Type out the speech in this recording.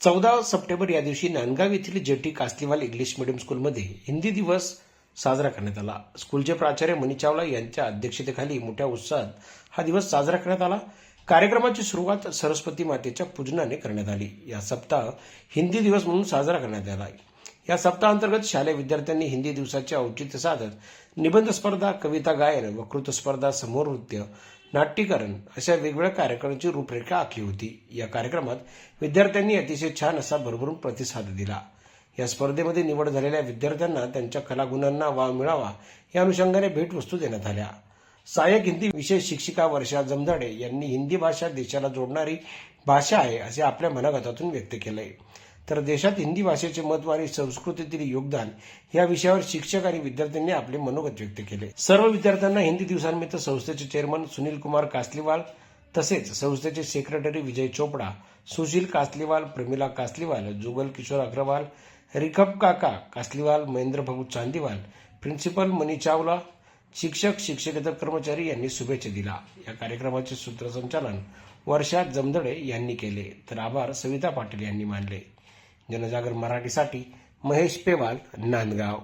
चौदा सप्टेंबर या दिवशी नांदगाव येथील जेटी कास्तीवाल इंग्लिश मिडियम स्कूलमध्ये हिंदी दिवस साजरा करण्यात आला. स्कूलचे प्राचार्य मनी चावला यांच्या अध्यक्षतेखाली मोठ्या उत्साहात हा दिवस साजरा करण्यात आला. कार्यक्रमाची सुरुवात सरस्वती मातेच्या पूजनाने करण्यात आली. या सप्ताह हिंदी दिवस म्हणून साजरा करण्यात आला. या सप्ताहांतर्गत शालेय विद्यार्थ्यांनी हिंदी दिवसाचे औचित्य साधत निबंध स्पर्धा कविता गायन वक्तृत्व स्पर्धा समोर नृत्य नाट्यकरण अशा वेगवेगळ्या कार्यक्रमाची रूपरेखा आखली होती. या कार्यक्रमात विद्यार्थ्यांनी अतिशय छान असा भरभरून प्रतिसाद दिला. या स्पर्धेमध्ये निवड झालेल्या विद्यार्थ्यांना त्यांच्या कलागुणांना वाव मिळावा या अनुषंगाने भेटवस्तू देण्यात आल्या. सहाय्यक हिंदी विषय शिक्षिका वर्षा जमदाडे यांनी हिंदी भाषा देशाला जोडणारी भाषा आहे असे आपल्या मनागतातून व्यक्त केलंय. तर देशात हिंदी भाषेचे महत्त्व आणि संस्कृतीतील योगदान या विषयावर शिक्षक आणि विद्यार्थ्यांनी आपले मनोगत व्यक्त केले. सर्व विद्यार्थ्यांना हिंदी दिवसानिमित्त संस्थेचे चेअरमन सुनील कुमार कासलीवाल तसेच संस्थेचे सेक्रेटरी विजय चोपडा सुशील कासलीवाल प्रमिला कासलीवाल जुगल किशोर अग्रवाल रिखब काका कासलीवाल महेंद्र भाऊ चांदीवाल प्रिन्सिपल मनी चावला शिक्षक शिक्षकेतर कर्मचारी यांनी शुभेच्छा दिला या कार्यक्रमाचे सूत्रसंचालन वर्षा जमदडे यांनी केले. तर आभार सविता पाटील यांनी मानले. जनजागर मराठीसाठी महेश पेवाल नांदगाव.